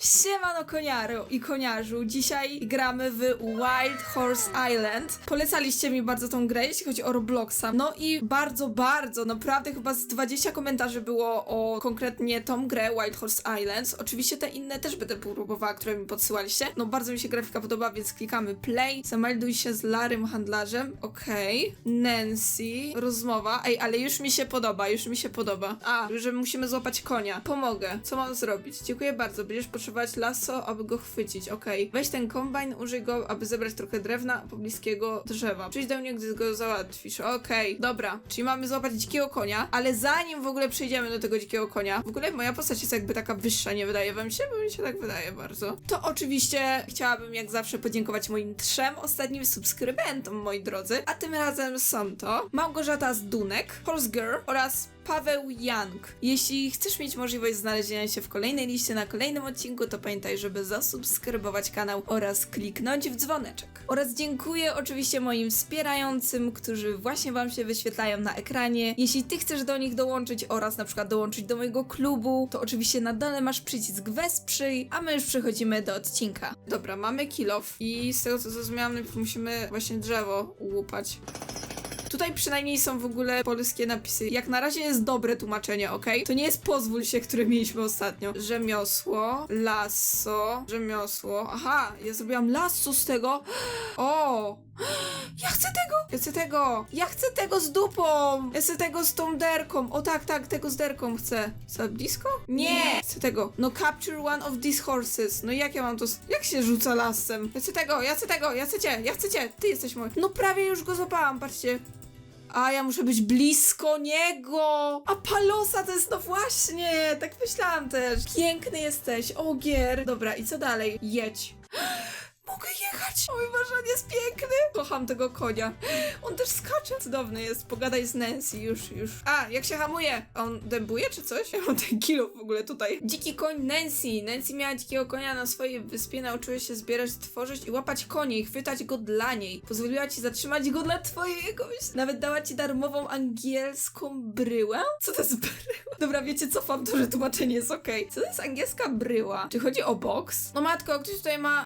Siemano koniaro i koniarzu, dzisiaj gramy w Wild Horse Island. Polecaliście mi bardzo tą grę, jeśli chodzi o Robloxa. No i bardzo, bardzo, naprawdę chyba z 20 komentarzy było o konkretnie tą grę Wild Horse Islands. Oczywiście te inne też będę próbowała, które mi podsyłaliście. No bardzo mi się grafika podoba, więc klikamy play. Zamelduj się z Larym handlarzem. Okej. Nancy. Rozmowa. Ej, ale już mi się podoba, już mi się podoba. A, że musimy złapać konia. Pomogę. Co mam zrobić? Dziękuję bardzo. Będziesz potrzebować lasso, aby go chwycić. Okej. Weź ten kombajn, użyj go, aby zebrać trochę drewna pobliskiego drzewa. Przyjdź do mnie, gdy go załatwisz. Okej, dobra. Czyli mamy złapać dzikiego konia, ale zanim w ogóle przejdziemy do tego dzikiego konia, w ogóle moja postać jest jakby taka wyższa, nie wydaje wam się? Bo mi się tak wydaje bardzo. To oczywiście chciałabym jak zawsze podziękować moim trzem ostatnim subskrybentom, moi drodzy. A tym razem są to Małgorzata z Dunek, Horse Girl oraz Paweł Young. Jeśli chcesz mieć możliwość znalezienia się w kolejnej liście na kolejnym odcinku, to pamiętaj, żeby zasubskrybować kanał oraz kliknąć w dzwoneczek. Oraz dziękuję oczywiście moim wspierającym, którzy właśnie Wam się wyświetlają na ekranie. Jeśli Ty chcesz do nich dołączyć oraz na przykład dołączyć do mojego klubu, to oczywiście na dole masz przycisk Wesprzyj, a my już przechodzimy do odcinka. Dobra, mamy kilof i z tego co zrozumiałam, musimy właśnie drzewo łupać. Tutaj przynajmniej są w ogóle polskie napisy. Jak na razie jest dobre tłumaczenie, ok? To nie jest pozwól się, które mieliśmy ostatnio. Rzemiosło, lasso, rzemiosło. Aha, ja zrobiłam lasso z tego. O! Ja chcę tego! Ja chcę tego! Ja chcę tego z dupą! Ja chcę tego z tą derką! O tak, tak, tego z derką chcę. Za blisko? Nie! Chcę tego. No capture one of these horses. No jak ja mam to... Jak się rzuca lasem? Ja chcę tego, ja chcę tego, ja chcę cię, ja chcę cię! Ty jesteś mój. No prawie już go złapałam, patrzcie. A ja muszę być blisko niego! A Palosa to jest no właśnie! Tak myślałam też. Piękny jesteś, ogier. Dobra, i co dalej? Jedź. Mogę jechać! Mój ważan jest piękny! Kocham tego konia. On też skacze. Cudowny jest. Pogadaj z Nancy, już, już. A, jak się hamuje? On dębuje czy coś? Ja mam ten kilo w ogóle tutaj. Dziki koń Nancy. Nancy miała dzikiego konia na swojej wyspie, nauczyła się zbierać, tworzyć i łapać konie i chwytać go dla niej. Pozwoliła ci zatrzymać go dla twojego. Nawet dała ci darmową angielską bryłę? Co to jest bryła? Dobra, wiecie, cofam to, że tłumaczenie jest okej. Co to jest angielska bryła? Czy chodzi o boks? No matko, ktoś tutaj ma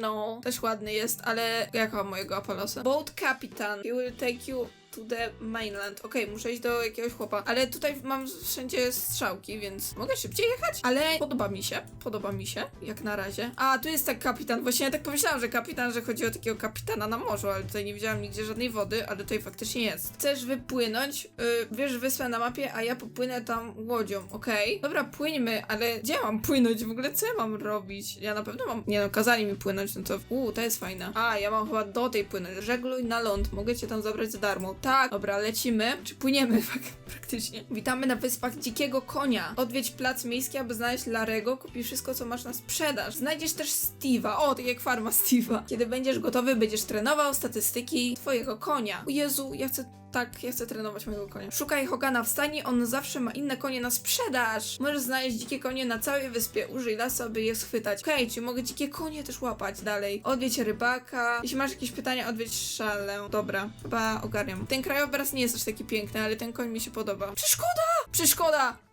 Palomino. Też ładny jest, ale jaka mojego Apollosa? Boat Captain. He will take you to the mainland. Okej, muszę iść do jakiegoś chłopa. Ale tutaj mam wszędzie strzałki, więc mogę szybciej jechać? Ale podoba mi się. Podoba mi się, jak na razie. A, tu jest tak kapitan. Właśnie ja tak pomyślałam, że kapitan, że chodzi o takiego kapitana na morzu, ale tutaj nie widziałam nigdzie żadnej wody, ale tutaj faktycznie jest. Chcesz wypłynąć? Yy, wiesz wyspę na mapie, a ja popłynę tam łodzią, okej? Dobra, płyńmy, ale gdzie mam płynąć? W ogóle co ja mam robić? Ja na pewno mam... Nie no, kazali mi płynąć, no to... Uuu, to jest fajna. A, ja mam chyba do tej płynąć. Żegluj na ląd, mogę cię tam zabrać za darmo. Tak, dobra, lecimy. Czy płyniemy praktycznie? Witamy na wyspach Dzikiego Konia. Odwiedź plac miejski, aby znaleźć Larego. Kupi wszystko, co masz na sprzedaż. Znajdziesz też Steve'a. O, tak jak farma Steve'a. Kiedy będziesz gotowy, będziesz trenował statystyki twojego konia. O Jezu, ja chcę tak, ja chcę trenować mojego konia. Szukaj Hogana w stajni, on zawsze ma inne konie na sprzedaż. Możesz znaleźć dzikie konie na całej wyspie. Użyj lasa, aby je schwytać. Okej, czy mogę dzikie konie też łapać dalej? Odwiedź rybaka. Jeśli masz jakieś pytania, odwiedź szalę. Dobra, chyba ogarniam. Ten krajobraz nie jest aż taki piękny, ale ten koń mi się podoba. Przeszkoda! Przeszkoda!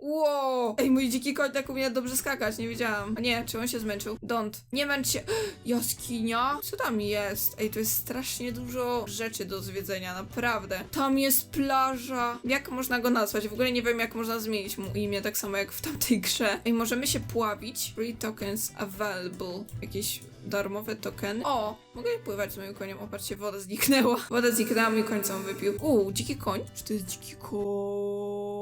Wow! Ej, mój dziki koń tak umie dobrze skakać, nie wiedziałam. A nie, czy on się zmęczył? Don't. Nie męcz się. Jaskinia? Co tam jest? Ej, to jest strasznie dużo rzeczy do zwiedzenia, naprawdę. Tam jest plaża. Jak można go nazwać? W ogóle nie wiem, jak można zmienić mu imię, tak samo jak w tamtej grze. Ej, możemy się pławić. Free tokens available. Jakieś darmowe tokeny. O, mogę pływać z moim koniem. Opatrzcie, woda zniknęła. Woda zniknęła, mój koń wypił. Uuu, dziki koń? Czy to jest dziki koń?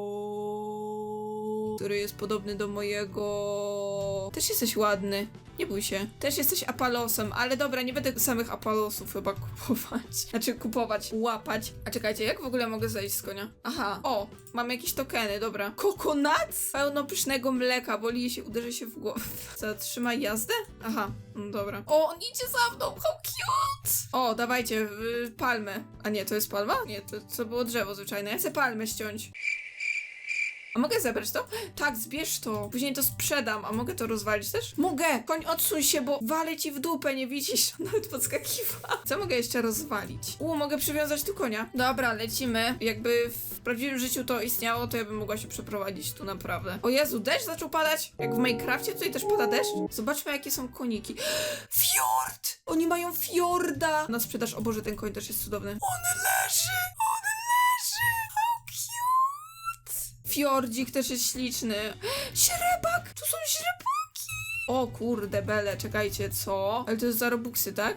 Który jest podobny do mojego... Też jesteś ładny. Nie bój się. Też jesteś apalosem, ale dobra, nie będę samych apalosów chyba kupować. Znaczy kupować, łapać. A czekajcie, jak w ogóle mogę zejść z konia? Aha, o, mam jakieś tokeny, dobra. Kokonat? Pełno pysznego mleka, boli się, uderzy się w głowę. Zatrzymaj jazdę? Aha, no dobra. O, on idzie za mną, how cute! O, dawajcie, y, palmę. A nie, to jest palma? Nie, to, to było drzewo zwyczajne. Ja chcę palmę ściąć. A mogę zebrać to? Tak, zbierz to. Później to sprzedam. A mogę to rozwalić też? Mogę! Koń, odsuń się, bo walę ci w dupę, nie widzisz? Nawet podskakiwa. Co mogę jeszcze rozwalić? U, mogę przywiązać tu konia. Dobra, lecimy. Jakby w prawdziwym życiu to istniało, to ja bym mogła się przeprowadzić tu naprawdę. O Jezu, deszcz zaczął padać? Jak w Minecrafcie tutaj też pada deszcz? Zobaczmy, jakie są koniki. Fjord! Oni mają fiorda! Na sprzedaż, o Boże, ten koń też jest cudowny. On leży! How cute! Fiordzik też jest śliczny. Źrebak! Tu są źrebaki! O kurde, bele, czekajcie, co? Ale to jest za robuxy, tak?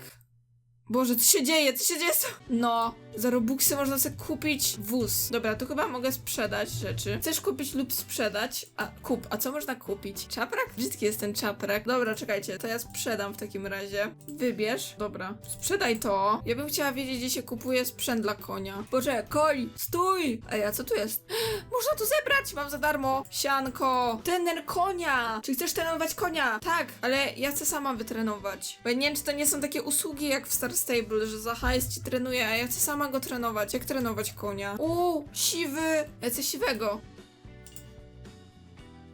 Boże, co się dzieje? Co się dzieje? No, za robuxy można sobie kupić wóz. Dobra, tu chyba mogę sprzedać rzeczy. Chcesz kupić lub sprzedać? A, kup. A co można kupić? Czaprak? Brzydki jest ten czaprak. Dobra, czekajcie, to ja sprzedam w takim razie. Wybierz. Dobra, sprzedaj to. Ja bym chciała wiedzieć, gdzie się kupuje sprzęt dla konia. Boże, koń, stój! Ej, a co tu jest? Można to zebrać, mam za darmo. Sianko, trener konia. Czy chcesz trenować konia? Tak, ale ja chcę sama wytrenować. Bo ja nie wiem, czy to nie są takie usługi jak w Star Stable, że za hajs ci trenuje, a ja chcę sama go trenować. Jak trenować konia? Uuu, siwy. Ja chcę siwego.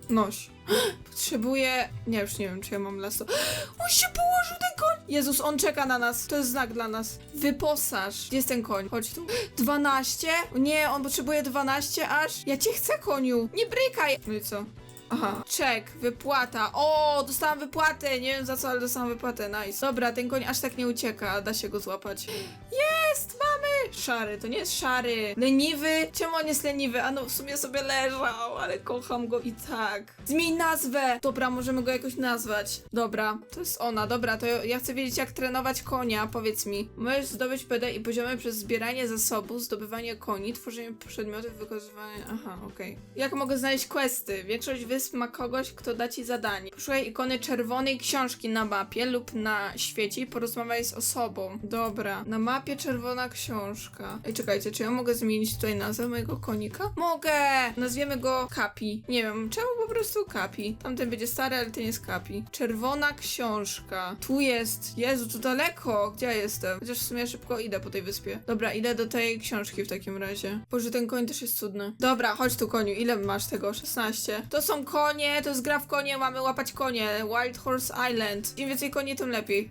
Noś. Potrzebuję... Nie, już nie wiem, czy ja mam lasso. On się położył, ten koń! Jezus, on czeka na nas. To jest znak dla nas. Wyposaż. Gdzie jest ten koń? Chodź tu. 12? Nie, on potrzebuje 12 aż. Ja cię chcę, koniu. Nie brykaj. No i co? Aha. Czek, wypłata. O, dostałam wypłatę. Nie wiem za co, ale dostałam wypłatę. Nice. Dobra, ten koń aż tak nie ucieka. Da się go złapać. Jest, mamy! Szary, to nie jest szary. Leniwy? Czemu on jest leniwy? A no, w sumie sobie leżał, ale kocham go i tak. Zmień nazwę! Dobra, możemy go jakoś nazwać. Dobra, to jest ona. Dobra, to ja chcę wiedzieć, jak trenować konia. Powiedz mi. Możesz zdobyć PD i poziomy przez zbieranie zasobów, zdobywanie koni, tworzenie przedmiotów, wykorzystywanie... Aha, okej. Jak mogę znaleźć questy? Większość wysp ma kogoś, kto da ci zadanie. Poszukaj ikony czerwonej książki na mapie lub na świecie i porozmawiaj z osobą. Dobra, na mapie czerwona książka. Ej, czekajcie, czy ja mogę zmienić tutaj nazwę mojego konika? Mogę! Nazwiemy go Kapi. Nie wiem, czemu po prostu Kapi? Tamten będzie stary, ale ten jest Kapi. Czerwona książka. Tu jest. Jezu, to daleko. Gdzie ja jestem? Chociaż w sumie szybko idę po tej wyspie. Dobra, idę do tej książki w takim razie. Boże, ten koń też jest cudny. Dobra, chodź tu koniu. Ile masz tego? 16. To są konie, to jest gra w konie, mamy łapać konie. Wild Horse Island. Im więcej koni, tym lepiej.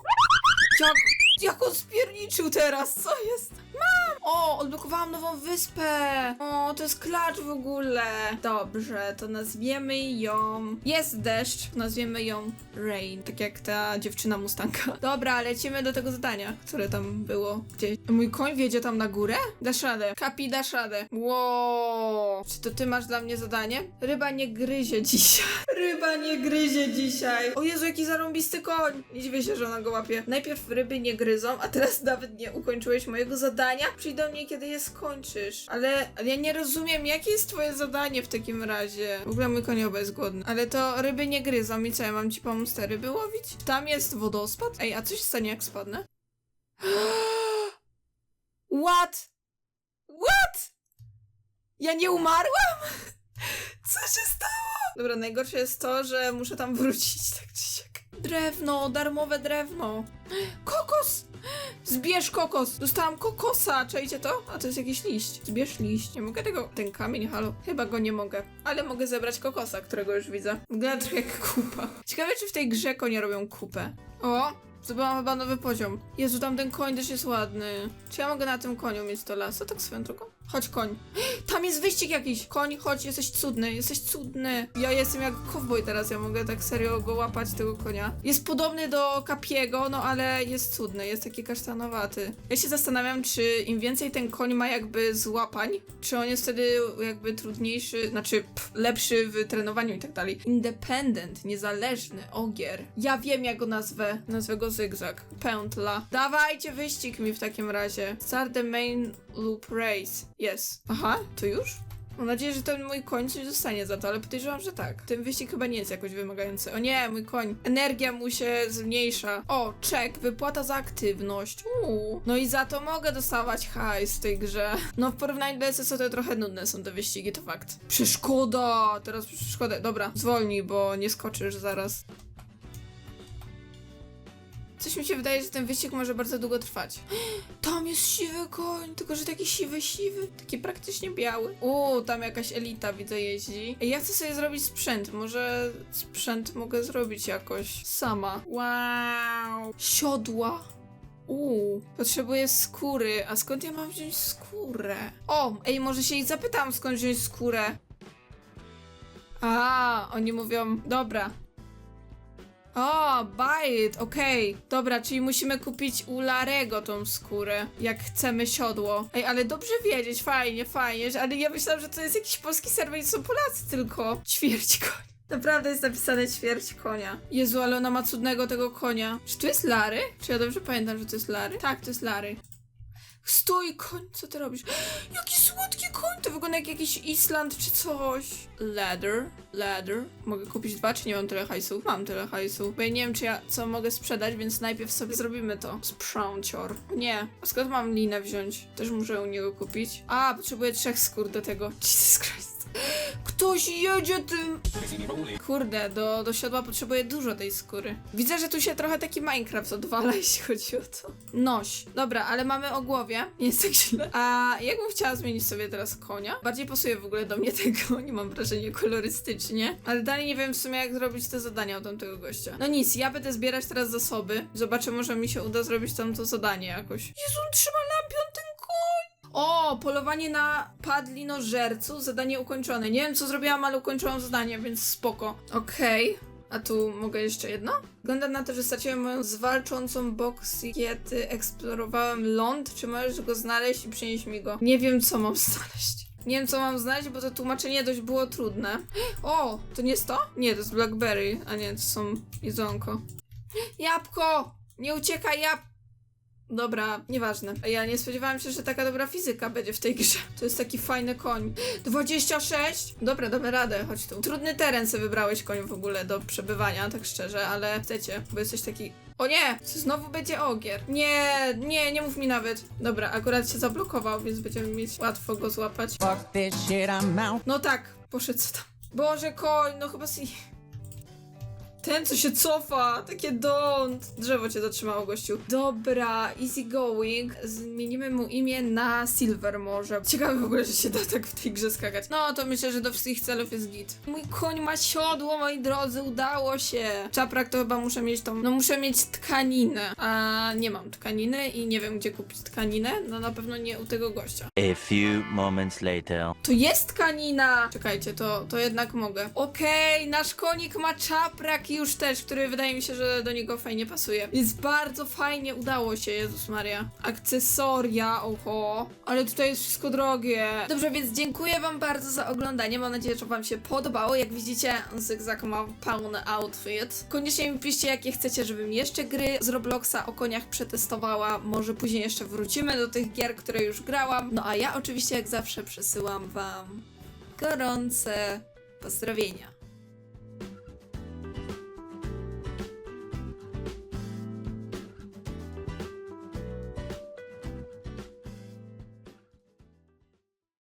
Jak, jak on spierniczył teraz, co jest? Mam! O, odblokowałam nową wyspę! O, to jest klacz w ogóle. Dobrze, to nazwiemy ją... Jest deszcz, nazwiemy ją Rain, tak jak ta dziewczyna Mustanka. Dobra, lecimy do tego zadania, które tam było gdzieś. Mój koń wiedzie tam na górę? Dasz radę. Kapi, dasz radę. Wow. Czy to ty masz dla mnie zadanie? Ryba nie gryzie dzisiaj. Ryba nie gryzie dzisiaj. O Jezu, jaki zarąbisty koń. Nie dziwię się, że ona go łapie. Najpierw ryby nie gryzą, a teraz nawet nie ukończyłeś mojego zadania. Do mnie, kiedy je skończysz. Ale, ale ja nie rozumiem, jakie jest twoje zadanie w takim razie. W ogóle mój konioba jest głodny. Ale to ryby nie gryzą i co, ja mam ci pomóc te ryby łowić? Tam jest wodospad? Ej, a co się stanie, jak spadnę? What? What? Ja nie umarłam? Co się stało? Dobra, najgorsze jest to, że muszę tam wrócić tak czy siak. Drewno, darmowe drewno. Kokos! Zbierz kokos! Dostałam kokosa! Czajcie to? A to jest jakiś liść. Zbierz liść. Nie mogę tego... Ten kamień, halo? Chyba go nie mogę. Ale mogę zebrać kokosa, którego już widzę. Wygląda jak kupa. Ciekawe, czy w tej grze konie robią kupę. O! Zdobyłam chyba nowy poziom. Jezu, tam ten koń też jest ładny. Czy ja mogę na tym koniu mieć to lasso? Tak swoją drogą? Chodź, koń. Tam jest wyścig jakiś. Koń, chodź, jesteś cudny, jesteś cudny. Ja jestem jak cowboy teraz, ja mogę tak serio go łapać, tego konia. Jest podobny do Kapiego, no ale jest cudny, jest taki kasztanowaty. Ja się zastanawiam, czy im więcej ten koń ma jakby złapań, czy on jest wtedy jakby trudniejszy, znaczy pff, lepszy w trenowaniu i tak dalej. Independent, niezależny, ogier. Ja wiem, jak go nazwę. Nazwę go Zygzak. Pętla. Dawajcie wyścig mi w takim razie. Start the main loop race. Yes. Aha, to już? Mam nadzieję, że ten mój koń coś dostanie za to, ale podejrzewam, że tak. Ten wyścig chyba nie jest jakoś wymagający. O nie, mój koń. Energia mu się zmniejsza. O, czek, wypłata za aktywność. Uuu. No i za to mogę dostawać hajs w tej grze. No w porównaniu do SSO to trochę nudne są te wyścigi, to fakt. Przeszkoda! Teraz przeszkodę. Dobra, zwolnij, bo nie skoczysz zaraz. Coś mi się wydaje, że ten wyścig może bardzo długo trwać. Tam jest siwy koń, tylko że taki siwy, siwy, taki praktycznie biały. O, tam jakaś elita widzę jeździ. Ja chcę sobie zrobić sprzęt, może sprzęt mogę zrobić jakoś sama. Wow. Siodła. Uuu, potrzebuję skóry. A skąd ja mam wziąć skórę? O, ej, może się ich zapytam, skąd wziąć skórę. A, oni mówią, dobra. O, bite, okej. Dobra, czyli musimy kupić u Larego tą skórę, jak chcemy siodło. Ej, ale dobrze wiedzieć, fajnie, fajnie, że- ale ja myślałam, że to jest jakiś polski serwer i są Polacy tylko. Ćwierć koń. Naprawdę jest napisane ćwierć konia. Jezu, ale ona ma cudnego tego konia. Czy to jest Lary? Czy ja dobrze pamiętam, że to jest Lary? Tak, to jest Lary. Stój, koń, co ty robisz? Jaki słodki koń, to wygląda jak jakiś Island czy coś. Leather, leather. Mogę kupić dwa, czy nie mam tyle hajsu? Mam tyle hajsu. Bo ja nie wiem, czy ja co mogę sprzedać, więc najpierw sobie zrobimy to. Sprzącior. Nie. A skąd mam linę wziąć? Też muszę u niego kupić. A, potrzebuję trzech skór do tego. Jesus Christ. Ktoś jedzie tym... Kurde, do, do siodła potrzebuję dużo tej skóry. Widzę, że tu się trochę taki Minecraft odwala, jeśli chodzi o to. Noś. Dobra, ale mamy o głowie. Nie jest tak źle. A jakbym chciała zmienić sobie teraz konia? Bardziej pasuje w ogóle do mnie ten koń, mam wrażenie, kolorystycznie. Ale dalej nie wiem w sumie, jak zrobić te zadania od tamtego gościa. No nic, ja będę zbierać teraz zasoby. Zobaczę, może mi się uda zrobić tam to zadanie jakoś. Jezu, on trzyma lampion ten! O, polowanie na padlinożerców, zadanie ukończone. Nie wiem, co zrobiłam, ale ukończyłam zadanie, więc spoko. Okej. A tu mogę jeszcze jedno? Wygląda na to, że straciłem moją zwalczącą boksiety, eksplorowałem ląd. Czy możesz go znaleźć i przynieść mi go? Nie wiem, co mam znaleźć. Nie wiem, co mam znaleźć, bo to tłumaczenie dość było trudne. O, to nie jest to? Nie, to jest Blackberry, a nie, to są jedzonko. Jabłko! Nie uciekaj, jab... Dobra, nieważne. Ja nie spodziewałam się, że taka dobra fizyka będzie w tej grze. To jest taki fajny koń. 26? Dobra, damy radę, chodź tu. Trudny teren sobie wybrałeś koń w ogóle do przebywania, tak szczerze, ale chcecie, bo jesteś taki... O nie! Znowu będzie ogier? Nie, nie, nie mów mi nawet. Dobra, akurat się zablokował, więc będziemy mieć łatwo go złapać. No tak, poszedł tam. Boże, koń, no chyba si... Ten, co się cofa, takie don't. Drzewo cię zatrzymało, gościu. Dobra, easy going. Zmienimy mu imię na Silver może. Ciekawe w ogóle, że się da tak w tej grze skakać. No, to myślę, że do wszystkich celów jest git. Mój koń ma siodło, moi drodzy, udało się. Czaprak to chyba muszę mieć tą... No, muszę mieć tkaninę. A nie mam tkaniny i nie wiem, gdzie kupić tkaninę. No, na pewno nie u tego gościa. A few moments later. To jest tkanina! Czekajcie, to, to jednak mogę. Okej, nasz konik ma czaprak już też, który wydaje mi się, że do niego fajnie pasuje. Jest bardzo fajnie, udało się, Jezus Maria. Akcesoria, oho. Ale tutaj jest wszystko drogie. Dobrze, więc dziękuję wam bardzo za oglądanie. Mam nadzieję, że wam się podobało. Jak widzicie, Zygzak ma pełny outfit. Koniecznie mi piszcie, jakie chcecie, żebym jeszcze gry z Robloxa o koniach przetestowała. Może później jeszcze wrócimy do tych gier, które już grałam. No a ja oczywiście, jak zawsze, przesyłam wam gorące pozdrowienia.